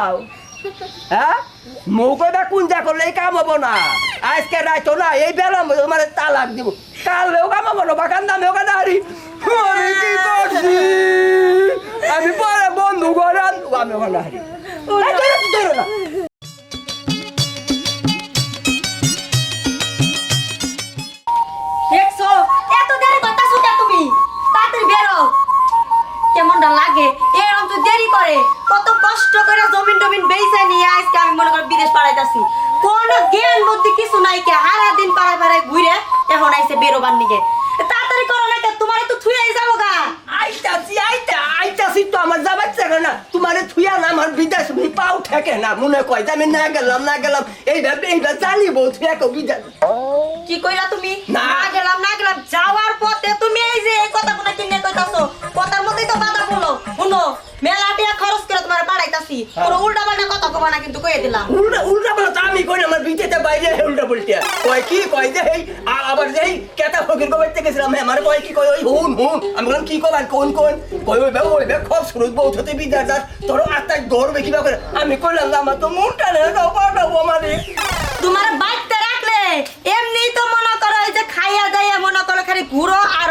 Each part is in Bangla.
চাও হ্যাঁ? মৌকদা কুঞ্জা করলে এই কাম হব না। আজকে রাইতো না এই বেলা মানে তালাক দিব। কালেও কাম হব না বাগান দামে ওখানে হারি ওরে কি করছি? আমি পরে বন্ধু আনব, আমি ওখানে হারি ধরো, না। কেমনটা লাগে? এরকম তো দেরি করে। টমিন বেচে নিয়ে আজকে আমি মনে করি বিদেশ পাড়াইতাছি কোন জ্ঞান বুদ্ধি কিছু নাই কে হারা দিন পাড়ায় পাড়ায় ঘুরে এখন আইসে বেরোবার নিকে তাড়াতাড়ি করো না কে তোমারে তো থুয়ে যাব গা। আইতাছি আইতা আইতাছি তো আমার যাবার চাকা না। তোমারে থুয়া না আমার বিদেশ আমি পাও ঠেকে না মনে কয় যে আমি না গেলাম না গেলাম এইভাবে এইভাবে জানিব থুয়া কেউ বিদেশ। কি কইলা তুমি? না। গেলাম না গেলাম যাওয়ার পথে তুমি এই যে এই কথা কোনা কিনে কইতাছো কথার মধ্যেই তো বাধা বলো শুনো মেলা টিয়া খরচ করে তোমার পাড়াইতাছি উল্টা পাল্টা কথা কবা না কিন্তু দিলাম। উল্টা আমি কই না, আমার বিদেশে বাইরে উল্টা কয় কি কয় যে এই আ- আবার যে কেতা ফকির কবে গেছিলাম আমার কয় কি কয় ওই হুন হুন। আমি বললাম কি কবার কোন কোন? কই ওই বে ওই বে খব শুরু বহুত হতে বিদেশ যাস তোর আত্মায় ধরবে কিবা করে। আমি কইলাম না আমার তো মনটা নেই দাও পাঠাবো আমারে। তোমার বাইতে রাখলে এমনি তো মনে করো এই যে খাইয়া দাইয়া মনে করো খালি ঘুরো আর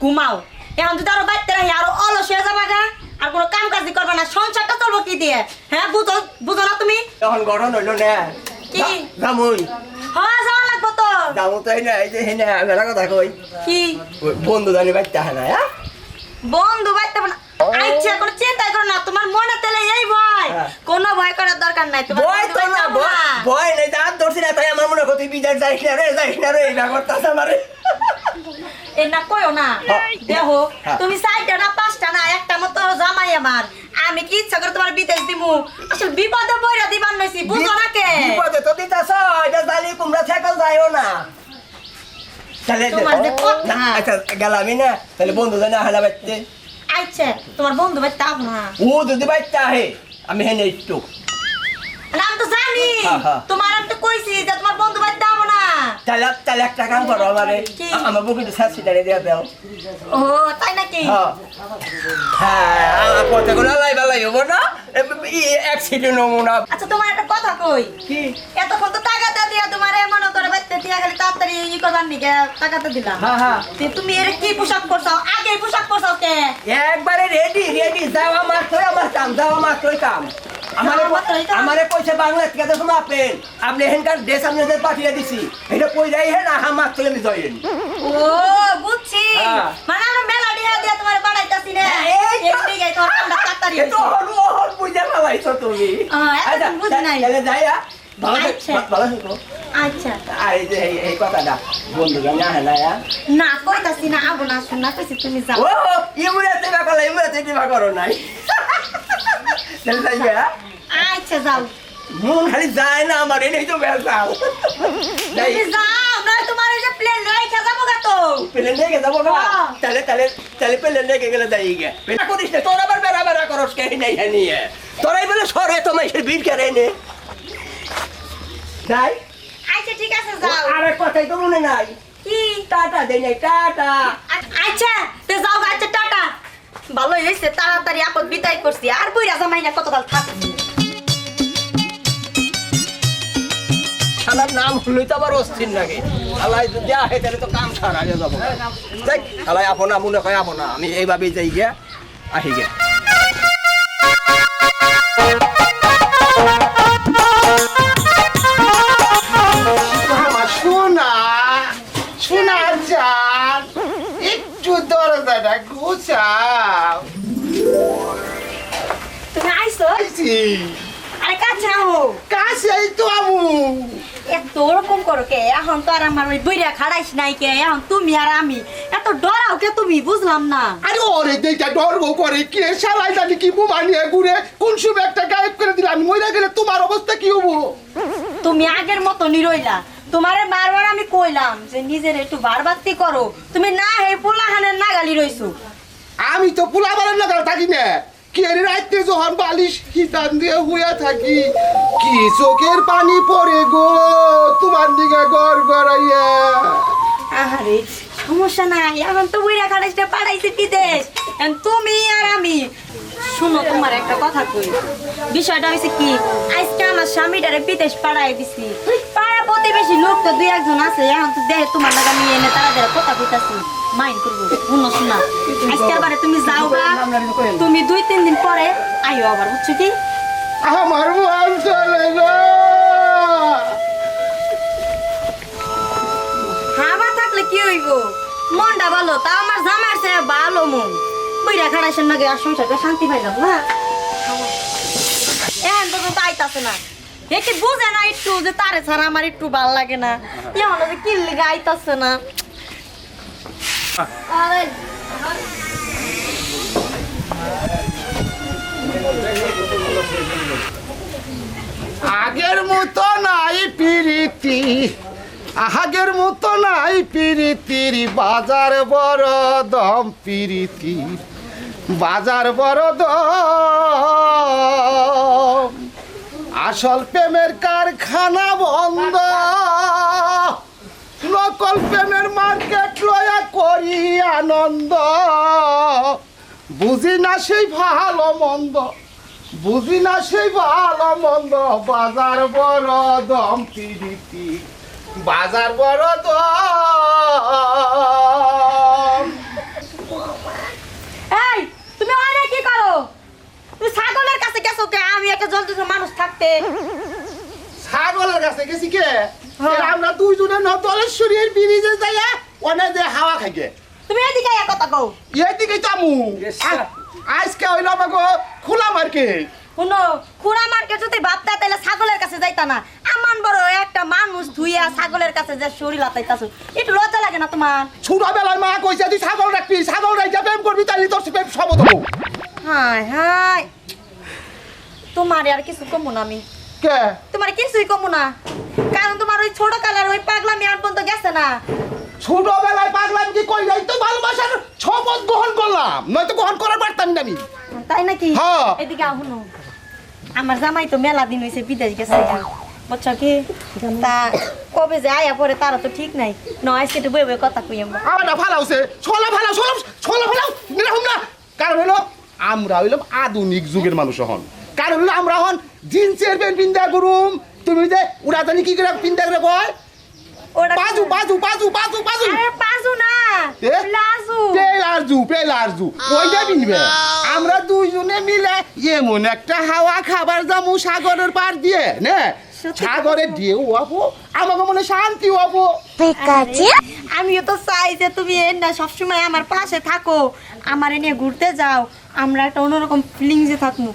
ঘুমাও। এখন যদি আরও বাইতে রাখি আরও অলস হয়ে যাবা গা। আর কোনো কাম কাজ করবে না সংসারটা চলবো কি দিয়ে? হ্যাঁ বুঝো বুঝো না তুমি? তখন গঠন হইল না। কি? জামুই। হ্যাঁ যাওয়া লাগবো তো। জামু তো এই না এই যে হেনে মেলা কথা কই। কি? বন্ধু জানি হয় না হ্যাঁ? বন্ধু বাইতে না। আচ্ছা কোনো চিন্তা করো না তোমার মনে তেলে এই ভয়। হ্যাঁ। কোনো ভয় করার দরকার নাই তোমার ভয় তো না ভয় নেই দাঁত ধরছি না তাই আমার মনে যাইস না রে যাইস না রে এই আমারে। এ না কইও না। হ্যাঁ। দেখো হ্যাঁ। তুমি চারটা না না একটা মতো জামাই আমার। আমি কি ইচ্ছা করে তোমার বিদেশ দিমু? আসলে বিপদে পড়া দিবার নইছি বুঝো না কে? বিপদে তো দিতাছ এটা জানি তোমরা সাইকেল যাইও না। তাহলে তোমার যে কথা। না আচ্ছা গেলামই না। তাহলে বন্ধু জানি বাইতে আচ্ছা তোমার বন্ধু ভাই তাও না। ও যদি বাইতে আহে আমি হেনে একটু। আমি তো জানি। হ্যাঁ, হ্যাঁ। তোমার আমি তো কইছি যে তোমার বন্ধু না তাহলে তাহলে একটা কাম করো আমারে? আমার বুকে তো সাত সিটারে দিয়ে দাও ও তাই নাকি? হ্যাঁ আমার কথা গুলো লাই বেলাই হব না অ্যাক্সিডেন্ট হব না আচ্ছা তোমার একটা কথা কই। কি? এতক্ষণ তো টাকাটা দিয়া তোমার এমন করে বাইতে দিয়া খালি তাড়াতাড়ি ই করবার নিকে? টাকাটা দিলাম হ্যাঁ হ্যাঁ তে তুমি এর কি পোশাক পরছাও আগে পোশাক পরছাও কে? একবারে রেডি রেডি মাত্রই আমার কাম যাওয়া মাত্রই কাম আমারে যাওয়া মাত্রই কাম? আমারে কইছে বাংলা থেকে দেখুন আপেন আপনি এখানকার ড্রেস আপনাদের পাঠিয়ে দিছি। এটা কই যাই হ্যাঁ না হা মাত্রই আমি জয়েন। ও বুঝছি। হ্যাঁ। মানে আমরা মেলা দিয়া দিয়া তোমার বাড়াইতাছি না এই তো- এমনি গাই তোমার কামটা তো হল হল বুঝে ফেলাইছো তুমি। হ্যাঁ, আচ্ছা, বুঝি নাই। তাহলে যাই হ্যাঁ? ভালো আচ্ছা। ভালো থাকো আচ্ছা। আর যে এই- কথাটা বন্ধু আহে না হ্যাঁ? না কইতাছি না আবো না শোনা কইছি তুমি যাও। ও ইমুরাতে বাকলা ইমুরাতে দিবা করো নাই। তাহলে যাই হ্যাঁ? আচ্ছা যাও। মন খালি যায় না আমার এনেই তো যাই। তুমি যাও নয় তোমার এই যে প্লেন রাইখা যাব গা তো। পেলে লেগে যাব হ্যাঁ। তাহলে তাহলে তাহলে পেলে লেগে গেলে যাই গে পেলা করিস না তোর আবার বেড়া বেড়া করস কে? নেই হ্যাঁ নিয়ে। তোরাই বলে সরে তো মাইসের ভিড় কে রে নে যাই। আচ্ছা ঠিক আছে যাও। আরেক কথাই তো মনে নাই। কি? টাটা দেই নাই টাটা। আচ্ছা তে যাও গা আচ্ছা টাটা। ভালো হয়েছে তাড়াতাড়ি আপদ বিদায় করছি। আর বইরা জামাই না কতকাল থাকছি নাম হলই তো আবার অস্থির আলাই যদি আহে, তাহলে কাম সারা হয়ে যাব। আলাই আপনা, মনে হয় আমি এইভাবেই যাই গিয়া আহি গে গুছাও তুমি আইছো আইছি আরে কাছে আও কাছে তো আমু এত ওরকম করো কে এখন তো আর আমার ওই বইরা খাড়াইস নাই কে এখন তুমি আর আমি এত ডরাও কে তুমি বুঝলাম না আরে ওরে দেখটা ডর্গ করে কে শালাই জানি কি বোমা নিয়ে ঘুরে কোন সময় একটা গায়েব করে দিলে আমি মরে গেলে তোমার অবস্থা কি হব তুমি আগের মতো নিরইলা তোমারে বারবার আমি কইলাম যে নিজের একটু বারবাত্তি করো তুমি না হে পোলাহানের নাগালি রইছো আমি তো পোলা বাড়ার লাগাল থাকি না। কে রে রাত্রে যখন বালিশ হিতান দিয়ে হুয়া থাকি, কি চোখের পানি পড়ে গো তোমার দিকে গড় গড়াইয়া। আহারে, সমস্যা নাই, এখন তো বুইরা খাটাইতে পাঠাইছে বিদেশ। তুমি আর আমি। শুনো, তোমার একটা কথা কই। বিষয়টা হয়েছে কি, আজকে আমার স্বামীটারে বিদেশ পাড়াই দিছি। প্রতিবেশী লোক তো দুই একজন আছে এখন তো দেখে তোমার লাগা নিয়ে এনে তারা যারা কথা কইতাছি। মাইন্ড করব শুনো শোনা। আজকে আবার তুমি যাও গা তুমি দুই তিন দিন পরে আইও আবার বুঝছ কি? আমার মন চলে হাবা থাকলে কি হইব? মনটা ভালো তা আমার জামার সে ভালো মন। বইরা খাড়াইছেন নাকি আর সংসারটা শান্তি পাইলাম না? এখন তো তো আইতাছে না। একে বুঝে না একটু যে তারে ছাড়া আমার একটু ভালো লাগে না। এখন যে কি লিগে আইতাছে না। আরে। আগের মতো নাই পিরিতি আগের মতো নাই পিরিতির বাজার বড় দম পিরিতি বাজার বড় দম আসল প্রেমের কারখানা বন্ধ। নকল প্রেমের মার্কেট লয়া করি আনন্দ। বুঝি না সেই ভালো মন্দ, বুঝি না সেই ভালো মন্দ। বাজার বড় দম, পিরিতি, বাজার বড় দম এই তুমি অনেক কি করো তুমি ছাগলের কাছে গেছো কে? আমি একটা জন্তু মানুষ থাকতে। ছাগলের কাছে গেছি কে? হ্যাঁ। আমরা দুইজনে নতলেশ্বরীর ব্রিজে যাইয়া অনেক যে হাওয়া খাইকে তুমি এদিকে আয়া কথা কও। এদিকে চামু আজকে হইল আমাকে খোলা মার্কেট। শুনো খুড়া মার্কেট যদি ভাবতা তাহলে ছাগলের কাছে যাইতা না। আমান বড় একটা মানুষ ধুইয়া ছাগলের কাছে যে শরীর লাতাইতাছো একটু লজ্জা লাগে না তোমার? ছোটবেলায় মা কইছে তুই ছাগল রাখবি ছাগল রাখা প্রেম করবি তাহলে তোর প্রেম সবত হব। হাই হাই তোমার আর কিছু কমু না আমি। কে? তোমার কিছুই কমু না। কারণ তোমার ওই ছোট কালার ওই পাগলামি আর পর্যন্ত গেছে না। ছোটবেলায় পাগলাম কি কই যাই তো ভালোবাসার শপথ গ্রহণ করলাম। নয়তো গ্রহণ করার পারতাম না আমি। তাই নাকি? হ্যাঁ। এদিকে আহুনো আমার জামাই তো মেলা দিন হয়েছে বিদেশ গেছে। বুঝছ কি? তা কবে যে আয়া পরে তারা তো ঠিক নাই। নয় সেটা বই বই কথা কই আমরা। আমার ফালাওছে ছোলা ফালাও ছোলা ছোলা ফালাও না। কারণ হলো আমরা হইলাম আধুনিক যুগের মানুষ হন কারণ হলো আমরা হন জিন্সের প্যান্ট পিন্দা করুম। তুমি যে ওরা উড়াতানি কি করে পিন্দা করে কয়? ওটা বাজু বাজু বাজু বাজু বাজু। আরে পাজু না লাজু পেলারজু পেলারজু ওইটা পিনবে? আমরা দুইজনে মিলে এমন একটা হাওয়া খাবার যাব সাগরের পার দিয়ে নে? সাগরের দিয়ে ওয়াবো আমাকে মনে শান্তি হব। আরে, আমিও তো চাই যে তুমি না সবসময় আমার পাশে থাকো আমার এনে ঘুরতে যাও। আমরা একটা অন্যরকম ফিলিং ফিলিংসে থাকব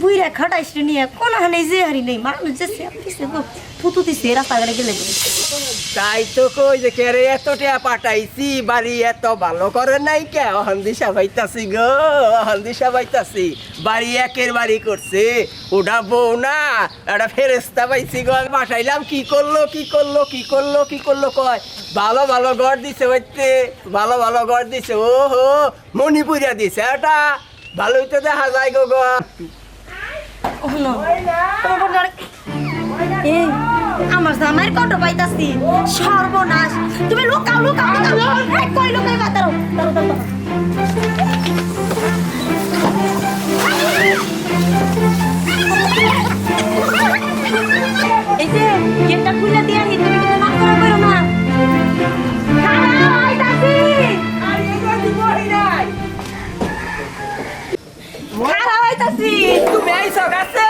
বুইরা খাটাইছে নিয়ে কোনো হানে যে হারি নেই, মানুষ যে। তাই তো কই যে কে রে পাঠাইছি, বাড়ি এত ভালো করে গো বাড়ি একের বাড়ি করছে, ওটা বউ না পাইছি গো পাঠাইলাম, কি করল কি করল কি করল কি করল কয়? ভালো ভালো ঘর দিছে ভালো ভালো ঘর দিছে ও হো মণিপুরিয়া দিছে এটা। ভালোই তো দেখা যায় গো গো। আমার জামাইয়ের কণ্ঠ পাইতাছি। সর্বনাশ। তুমি লুকাও লুকাও লুকাও। এই, যে গেটটা খুলে দিয়ে তুমি কিন্তু নাক করা করো না। দাঁড়াও, আইতাছি। তুমি আইসো কাছে?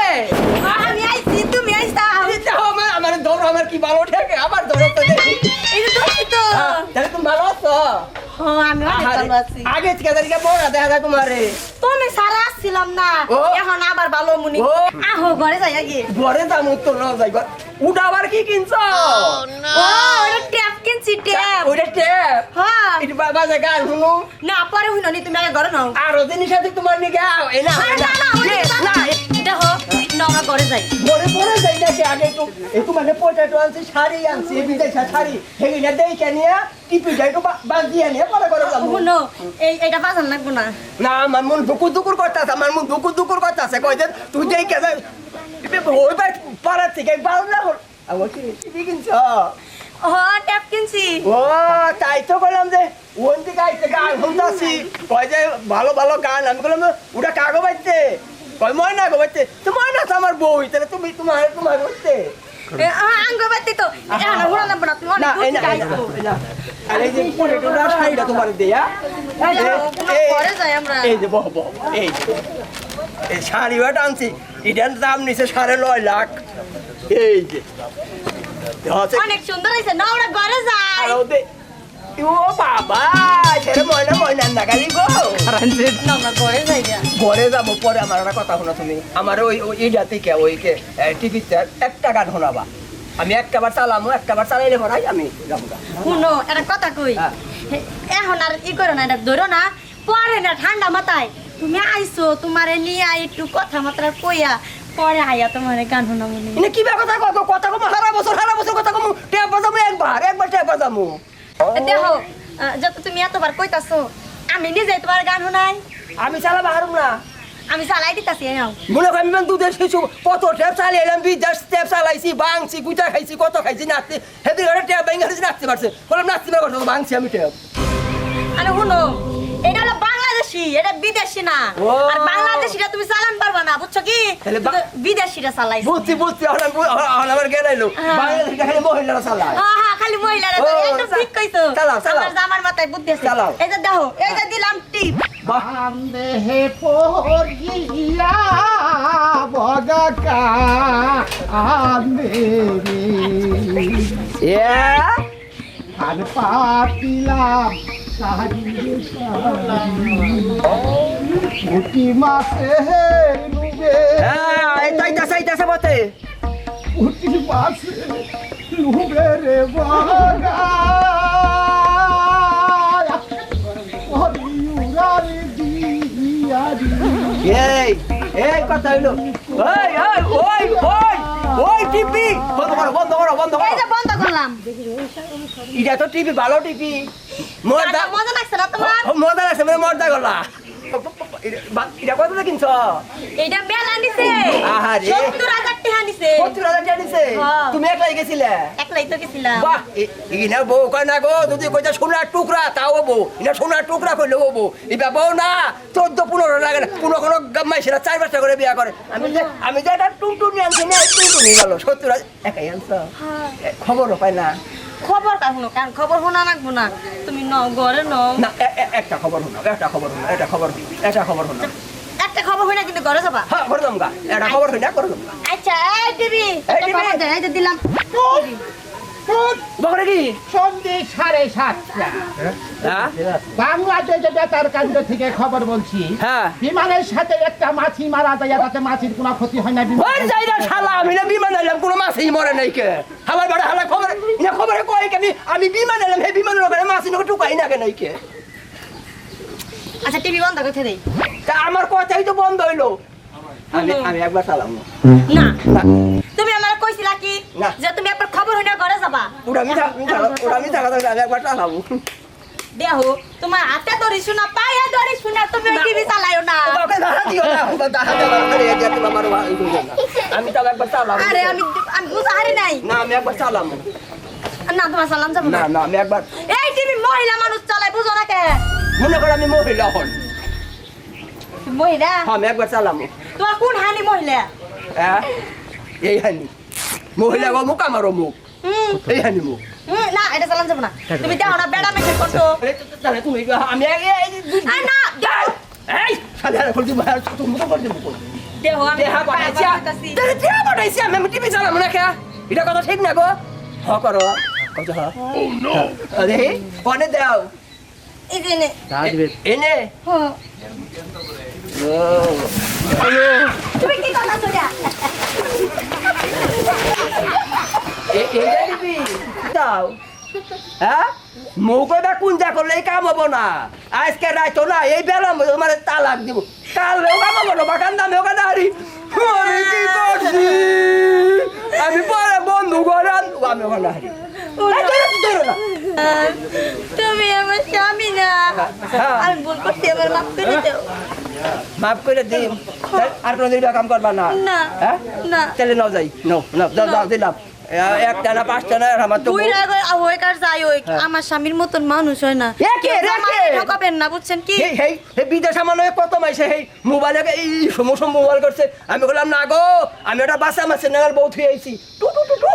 আমি আইছি তুমি আইসাও আমার আমার ধরো আমার কি ভালো ঠেকে আমার ধরো তো দেখি। এই তো। হ্যাঁ, তাহলে তুমি ভালো আছো? হ্যাঁ আগে থেকে তারিখে বড় দেখা যায় তোমারে। তুমি সারা আসছিলাম না। এখন আবার ভালো মনি। আহো ঘরে যাই আগে। ঘরে দাম উত্তর না আবার কি কিনছো? ও ওটা ট্যাপ কিনছি ট্যাপ ওইটা টেপ হ্যাঁ। একটু বাবা জায়গা শুনো। না পরে হইল নি তুমি আগে ঘরে নাও। আরও জিনিস আছে তোমার নিকে আও এই না না। না ওটা এ, না দেখো না আমরা ঘরে যাই। ঘরে পরে যাই নাকি আগে একটু একটু মানে পোটাটো আনছি শাড়ি আনছি বিদেশা শাড়ি। হেগিনা দেখে নিয়ে টিপি যাই একটু বাঁধিয়ে নিয়ে পরে করে যাব। শুনো এই এটা বাজার লাগবো না। না আমার মন দুকুর দুকুর করতেছে আমার মন দুকুর দুকুর করতেছে কই যে তুই যেই কেন ওই বাই পাড়ার থেকে না হল। আমার কি টিভি কিনছ? ও ট্যাপ কিনছি। ও তাই তো বললাম যে ওন থেকে আইতে গান শুনতাছি কয় যে ভালো ভালো গান। আমি বললাম ওটা কাগো বাইতে কয় ময়না গো বাইতে তো ময়না তো আমার বই তাহলে তুমি তোমার তোমার বলতে এ, আ, আঙ্গ বাতি তো। এখন ঘোরা লাগবে না তুমি না অনেক এই না না, না। যে বহ বহ এই। এই শাড়িটা টানছি এটার দাম নিছে সাড়ে নয় লাখ। এই যে। হচ্ছে অনেক সুন্দর হয়েছে না ওরা ঘরে যাই। আর ওদের ও বাবা ছেলে ময়না ময়না না গালি গো। ঘরে যাই গা। ঘরে যাব পরে আমার একটা কথা শোনো তুমি। আমার ওই ওই ইডা থেকে ওইকে টিভিতে একটা গান শোনাবা। আমি একটা বার চালামো একটা বার চালাইলে পরাই আমি যাব শুনো একটা কথা কই। হ্যাঁ। এখন আর ই করো না এটা ধরো না। পরে না ঠান্ডা মাথায়। তুমি আইছো তোমারে নিয়ে আই একটু কথা মাত্রা কইয়া পরে আইয়া তোমার গান শোনা মনে এনে কি বে কথা কত কথা কম সারা বছর সারা বছর কথা কম টেপ বাজামু একবার একবার টেপ বাজামু। দেখো যত তুমি এতবার কইতাছো আমি নিজে তোমার গান শোনাই। আমি চালাবা হারুম না। আমি চালাই দিতাছি নাও মনে করি আমি দুধের শিশু কত টেপ চালিয়ে এলাম বিদেশ টেপ চালাইছি বাংছি গুটা খাইছি কত খাইছি নাচতে হেদিন ঘরে টেপ ভেঙে নাচতে পারছে। বললাম নাচতে পারব না, ভাঙছি আমি টেপ। আরে শুনো এটা হলো বাংলাদেশি এটা বিদেশি না। আর বাংলাদেশিটা তুমি চালান পারবা না বুঝছ কি বিদেশিটা চালাইছো বুঝছি বুঝছি আমার জ্ঞান আইলো হ্যাঁ। খালি মহিলারা চালায় খালি মহিলারা একদম ঠিক কইছো চালাও, চালাও। আমার মাথায় বুদ্ধি আছে চালাও। এই যে দেখো এই যে দিলাম টিপ পড়িয়া আন্দেরে. আর পাপিলাম লুবে হ্যাঁ, এই তাইতাছে, বটে। উটি মাসে লুবে রে বাগা এই, এই কথা হইল। ওই, ওই, ওই, ওই, ওই বন্ধ করো, বন্ধ করো, বন্ধ এই করো। যে বন্ধ করলাম এটা তো টিভি, ভালো টিভি। মর্দা- মজা লাগছে না তোমার? ও, লাগছে, মানে মর্দা গলা। এটা- কত দিয়ে কিনছো? এইটা মেলা নিছে আহারে। সত্তর হাজার টাকা নিছে সত্তর হাজার টাকা নিছে? তুমি একলাই গেছিলে? একলাই তো গেছিলাম। বাহ ইনা বউ কয় না গো যদি কইতা সোনার টুকরা তাও বউ। ইনা সোনার টুকরা কইলে ও বউ। ইবা বউ না চোদ্দ পনেরো লাগে না। কোনো কোনো গাম্মাই সেটা চার পাঁচটা করে বিয়া করে। আমি যে আমি যে একটা টুনটুনি আনছি না টুনটুনি গেল সত্তর হাজার একাই আনছ? হ্যাঁ। খবরও পাই না। খবর কা শুনো? কারণ খবর শোনা রাখব না? তুমি ন ঘরে ন। না একটা খবর শোনাও একটা খবর শোনাও একটা খবর একটা খবর শোনাও একটা খবর হই না কিন্তু ঘরে যাবা। হ্যাঁ একটা খবর আচ্ছা এই। খবর দিলাম। হ্যাঁ? থেকে খবর বলছি। হ্যাঁ। বিমানের সাথে একটা মাছি মারা যায় তাতে মাছির কোনো ক্ষতি হয় না বিমান আমি না বিমান কোনো মাছই মরে নাই কে। হালার বড় হালা খবর খবরে কয় আমি আমি বিমান এলাম হে বিমানের ওখানে মাছ ইনো টুকাই না কে নাই কে আচ্ছা টিভি বন্ধ করতে দেই তা আমার কথাই তো বন্ধ হইল। আমি আমি একবার চালাম। না। তুমি আমার কইছিলা কি? যে তুমি একবার খবর হই না ঘরে যাবা। ওটা আমি চা- আমি চালাম ওটা আমি একবার চালাবো। দেহো তোমার হাতে ধরি শুনা পায়ে ধরি শুনা তুমি টিভি চালাইও না। আমি তাও একবার চালাম আরে আমি আমি বুঝা হারি নাই। না আমি একবার চালাম না তোমার সালাম যাব না না। না আমি একবার এই টিভি মহিলা মানুষ চালাই বুঝো না কে? মনে করো আমি মহিলা হন। মহিলা? হ্যাঁ, আমি একবার চালাম। তোমার কোন হানি মহিলা? হ্যাঁ? এই হানি। মহিলা গো মুখ আমার মুখ এই হানি মুখ। না এটা চালান যাব না। তুমি দেখো না বেড়া আরে, তাহলে তুমি আমি না এই শালা ফুল দিব তুমি মুখ করে। দিব দেখো আমি দেহা বানাইছি বানাইতাছি। বানাইছি আমি আমি টিভি চালাম না কে? এটা কথা ঠিক না গো? হ করো। কত হ ও নো আরে কোনে দাও এই যে নে। এনে হ্যাঁ। তুমি কি কথা সোজা এ দিবি দাও হ্যাঁ মুখে কুঞ্জা করলে কাম হব না আজকে রাইতো না এই বেলা মানে তালাক দিব কালেও কাম হব না বাগান দামে ওখানে হারি আমি পরে বন্ধু ঘরে আমি ওখানে হারি। তুমি আমার স্বামী না। হ্যাঁ। আমি ভুল করছি আমার মাফ করে দাও। মাফ করে দিন আর কোনোদিন এটা কাম করবা না? না, হ্যাঁ? না। তাহলে নাও যাই। দাও দিলাম। একটা না পাঁচটা না আর আমার তো দুই রাগ হয়ে কার যাই ওই আমার স্বামীর মতন মানুষ হয় না। একে, কেউ রেখে। ঠকাবেন না বুঝছেন কি? হেই হেই হে বিদেশ আমার নয় কত মাইছে হেই মোবাইলে এই মোবাইল করছে। আমি বললাম না গো আমি ওটা বাসা মাসে নাগাল বউ থুয়ে আইছি। টু টু টু টু।